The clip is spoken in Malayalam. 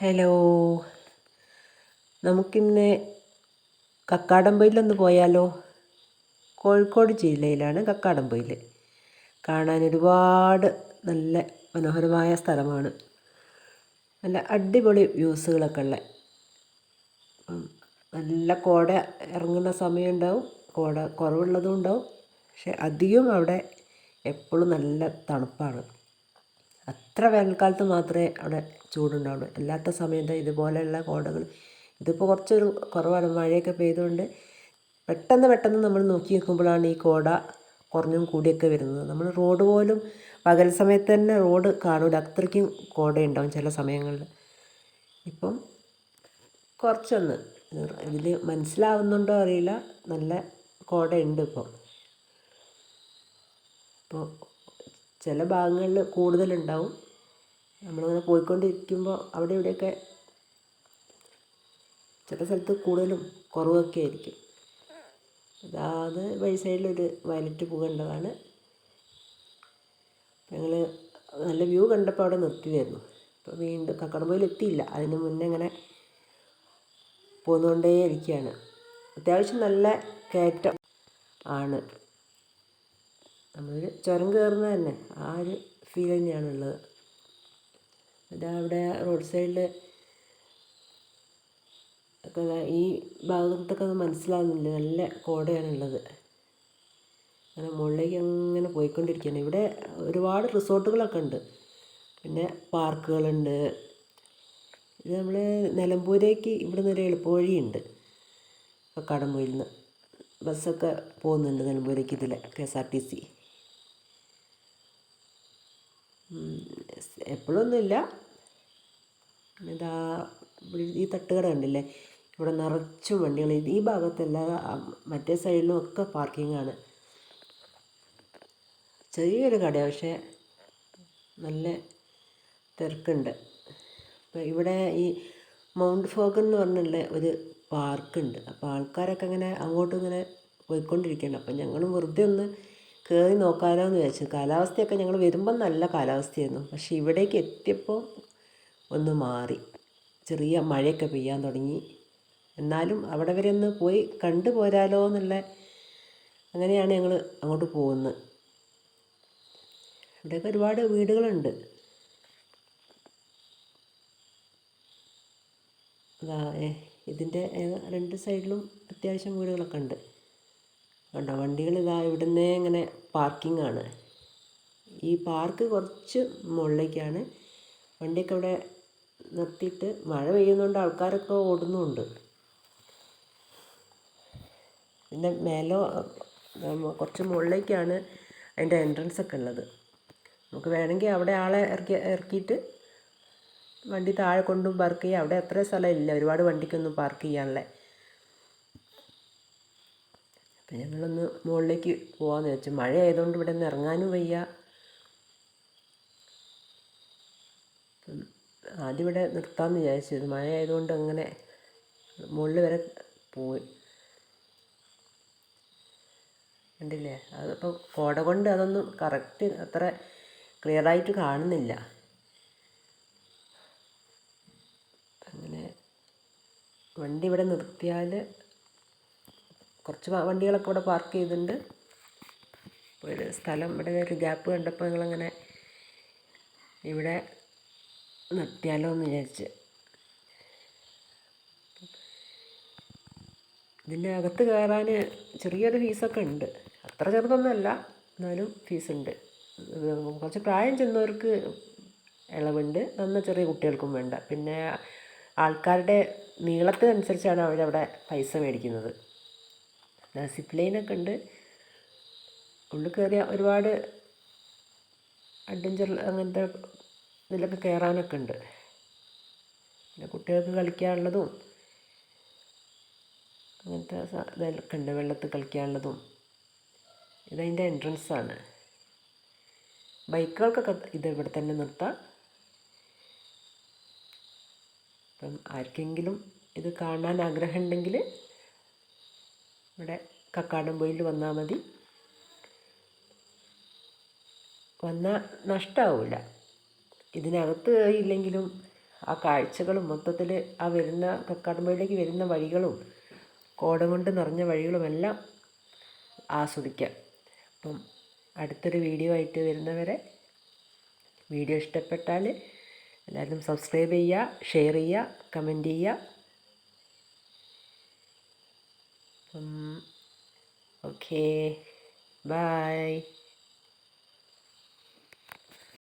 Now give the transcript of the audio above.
ഹലോ. നമുക്കിന്ന് കക്കാടംപൊയിലൊന്ന് പോയാലോ? കോഴിക്കോട് ജില്ലയിലാണ് കക്കാടംപൊയിൽ കാണാൻ ഒരുപാട് നല്ല മനോഹരമായ സ്ഥലമാണ്. നല്ല അടിപൊളി വ്യൂസുകളൊക്കെ ഉള്ള. നല്ല കോട ഇറങ്ങുന്ന സമയം ഉണ്ടാവും കോട കുറവുള്ളതും ഉണ്ടാവും. പക്ഷെ അധികം അവിടെ എപ്പോഴും നല്ല തണുപ്പാണ്. അത്ര വേനൽക്കാലത്ത് മാത്രമേ അവിടെ ചൂടുണ്ടാവുള്ളൂ. അല്ലാത്ത സമയത്ത് ഇതുപോലെയുള്ള കോടകൾ? ഇതിപ്പോൾ കുറച്ചൊരു കുറവാണ്. മഴയൊക്കെ പെയ്തുകൊണ്ട് പെട്ടെന്ന് പെട്ടെന്ന് നമ്മൾ നോക്കി നിൽക്കുമ്പോഴാണ് ഈ കോട കുറഞ്ഞും കൂടിയൊക്കെ വരുന്നത്. നമ്മൾ റോഡ് പോലും പകൽ സമയത്ത് തന്നെ റോഡ് കാണൂല. അത്രയ്ക്കും കോടയുണ്ടാവും ചില സമയങ്ങളിൽ. ഇപ്പം കുറച്ചൊന്ന് ഇതിൽ മനസ്സിലാവുന്നുണ്ടോ അറിയില്ല. നല്ല കോടയുണ്ട് ഇപ്പോൾ ഇപ്പോൾ ചില ഭാഗങ്ങളിൽ കൂടുതലുണ്ടാവും. നമ്മളിങ്ങനെ പോയിക്കൊണ്ടിരിക്കുമ്പോൾ അവിടെ ഇവിടെയൊക്കെ ചില സ്ഥലത്ത് കൂടുതലും കുറവൊക്കെ ആയിരിക്കും. അതാത് വഴി സൈഡിലൊരു വയലറ്റ് പൂ കണ്ടതാണ്. ഞങ്ങൾ നല്ല വ്യൂ കണ്ടപ്പോൾ അവിടെ നിർത്തിയതായിരുന്നു. അപ്പോൾ വീണ്ടും കക്കടംപൊയിൽ എത്തിയില്ല. അതിന് മുന്നേ ഇങ്ങനെ പോന്നുകൊണ്ടേ ഇരിക്കുകയാണ് അത്യാവശ്യം നല്ല കയറ്റം ആണ്. നമ്മളൊരു ചുരം കയറുന്നത് തന്നെ. ആ ഒരു ഫീൽ തന്നെയാണുള്ളത്. ഇതാ അവിടെ റോഡ് സൈഡിൽ ഒക്കെ ഈ ഭാഗത്തൊക്കെ മനസ്സിലാകുന്നില്ല നല്ല കോടയാണുള്ളത്. അങ്ങനെ മുകളിലേക്ക് അങ്ങനെ പോയിക്കൊണ്ടിരിക്കുകയാണ്. ഇവിടെ ഒരുപാട് റിസോർട്ടുകളൊക്കെ ഉണ്ട്. പിന്നെ പാർക്കുകളുണ്ട്. ഇത് നമ്മൾ നിലമ്പൂരേക്ക് ഇവിടെ നിന്ന് ഒരു എളുപ്പവഴിയുണ്ട്. കടമ്പൂരിൽ നിന്ന് ബസ്സൊക്കെ പോകുന്നുണ്ട് നിലമ്പൂരേക്ക് ഇതിൽ K S R T C. എപ്പോഴൊന്നുമില്ല. ഇതാ ഈ തട്ടുകട കണ്ടില്ലേ? ഇവിടെ നിറച്ചും വണ്ടികൾ ഈ ഭാഗത്തല്ല മറ്റേ സൈഡിലും ഒക്കെ പാർക്കിങ്ങാണ് ചെറിയൊരു കട പക്ഷേ നല്ല തിരക്കുണ്ട്. അപ്പോൾ ഇവിടെ ഈ മൗണ്ട് ഫോഗൻ എന്ന് പറഞ്ഞുള്ള ഒരു പാർക്കുണ്ട് അപ്പോൾ ആൾക്കാരൊക്കെ ഇങ്ങനെ അങ്ങോട്ടും ഇങ്ങനെ പോയിക്കൊണ്ടിരിക്കുകയാണ്. അപ്പം ഞങ്ങളും വെറുതെ ഒന്ന് കയറി നോക്കാനോ എന്ന് വിചാരിച്ചു. കാലാവസ്ഥയൊക്കെ ഞങ്ങൾ വരുമ്പം നല്ല കാലാവസ്ഥയായിരുന്നു. പക്ഷേ ഇവിടേക്ക് എത്തിയപ്പോൾ ഒന്ന് മാറി. ചെറിയ മഴയൊക്കെ പെയ്യാൻ തുടങ്ങി. എന്നാലും അവിടെ വരെ ഒന്ന് പോയി കണ്ടു പോരാലോ എന്നുള്ള അങ്ങനെയാണ് ഞങ്ങൾ അങ്ങോട്ട് പോകുന്നത്. ഇവിടെയൊക്കെ ഒരുപാട് വീടുകളുണ്ട്. ഇതിന്റെ രണ്ട് സൈഡിലും അത്യാവശ്യം വീടുകളൊക്കെ ഉണ്ട്. കണ്ടോ വണ്ടികൾ ഇതാ ഇവിടുന്ന് ഇങ്ങനെ പാർക്കിംഗ് ആണ് ഈ പാർക്ക് കുറച്ച് മുകളിലേക്കാണ്. വണ്ടിയൊക്കെ അവിടെ നിർത്തിയിട്ട് മഴ പെയ്യുന്നതുകൊണ്ട് ആൾക്കാരൊക്കെ ഓടുന്നുണ്ട്. പിന്നെ മേലോ കുറച്ച് മുകളിലേക്കാണ് അതിന്റെ എൻട്രൻസ് ഒക്കെ ഉള്ളത്. നമുക്ക് വേണമെങ്കിൽ അവിടെ ആളെ ഇറക്കി ഇറക്കിയിട്ട് വണ്ടി താഴെ കൊണ്ടും പാർക്ക് ചെയ്യാം. അവിടെ അത്ര സ്ഥലമില്ല ഒരുപാട് വണ്ടിക്കൊന്നും പാർക്ക് ചെയ്യാനുള്ള അപ്പം ഞങ്ങളൊന്ന് മുകളിലേക്ക് പോകാമെന്ന് വെച്ചു മഴ ആയതുകൊണ്ട് ഇവിടെ നിന്ന് ഇറങ്ങാനും വയ്യ. ആദ്യം ഇവിടെ നിർത്താമെന്ന് വിചാരിച്ചത് മഴ ആയതുകൊണ്ട് അങ്ങനെ മുകളിൽ വരെ പോയി. കണ്ടില്ലേ? അതിപ്പോൾ കോട കൊണ്ട് അതൊന്നും കറക്റ്റ് അത്ര ക്ലിയറായിട്ട് കാണുന്നില്ല. അങ്ങനെ വണ്ടി ഇവിടെ നിർത്തിയാൽ കുറച്ച് വണ്ടികളൊക്കെ ഇവിടെ പാർക്ക് ചെയ്തിട്ടുണ്ട്. ഒരു സ്ഥലം ഇവിടെ ഒരു ഗ്യാപ്പ് കണ്ടപ്പോൾ ഞങ്ങളങ്ങനെ ഇവിടെ നിർത്തിയാലോ എന്ന് വിചാരിച്ച്. ഇതിന്റെ അകത്ത് കയറാൻ ചെറിയൊരു ഫീസൊക്കെ ഉണ്ട്. അത്ര ചെറുതൊന്നുമല്ല എന്നാലും ഫീസുണ്ട്. കുറച്ച് പ്രായം ചെന്നവർക്ക് ഇളവുണ്ട് നന്ന ചെറിയ കുട്ടികൾക്കും വേണ്ട. പിന്നെ ആൾക്കാരുടെ നീളത്തിനനുസരിച്ചാണ് അവരവിടെ പൈസ മേടിക്കുന്നത്. സിപ്പ് ലൈനൊക്കെ ഉണ്ട്. ഉള്ളിൽ കയറിയ ഒരുപാട് അഡ്വഞ്ചർ അങ്ങനത്തെ ഇതിലൊക്കെ കയറാനൊക്കെ ഉണ്ട്. പിന്നെ കുട്ടികൾക്ക് കളിക്കാനുള്ളതും അങ്ങനത്തെ ഇതൊക്കെ ഉണ്ട് വെള്ളത്തിൽ കളിക്കാനുള്ളതും. ഇതതിന്റെ എൻട്രൻസാണ് ബൈക്കുകൾക്കൊക്കെ ഇത് ഇവിടെ തന്നെ നിർത്താം. അപ്പം ആർക്കെങ്കിലും ഇത് കാണാൻ ആഗ്രഹമുണ്ടെങ്കിൽ ഇവിടെ കക്കാടംപൊയിൽ വന്നാൽ മതി. വന്നാൽ നഷ്ടമാവില്ല ഇതിനകത്ത് ഇല്ലെങ്കിലും ആ കാഴ്ചകളും മൊത്തത്തിൽ ആ വരുന്ന കക്കാടംപൊയിലേക്ക് വരുന്ന വഴികളും കോട കൊണ്ട് നിറഞ്ഞ വഴികളുമെല്ലാം ആസ്വദിക്കാം. അപ്പം അടുത്തൊരു വീഡിയോ ആയിട്ട് വരുന്നവരെ വീഡിയോ ഇഷ്ടപ്പെട്ടാൽ എല്ലാവരും സബ്സ്ക്രൈബ് ചെയ്യുക ഷെയർ ചെയ്യുക കമന്റ് ചെയ്യുക. Okay bye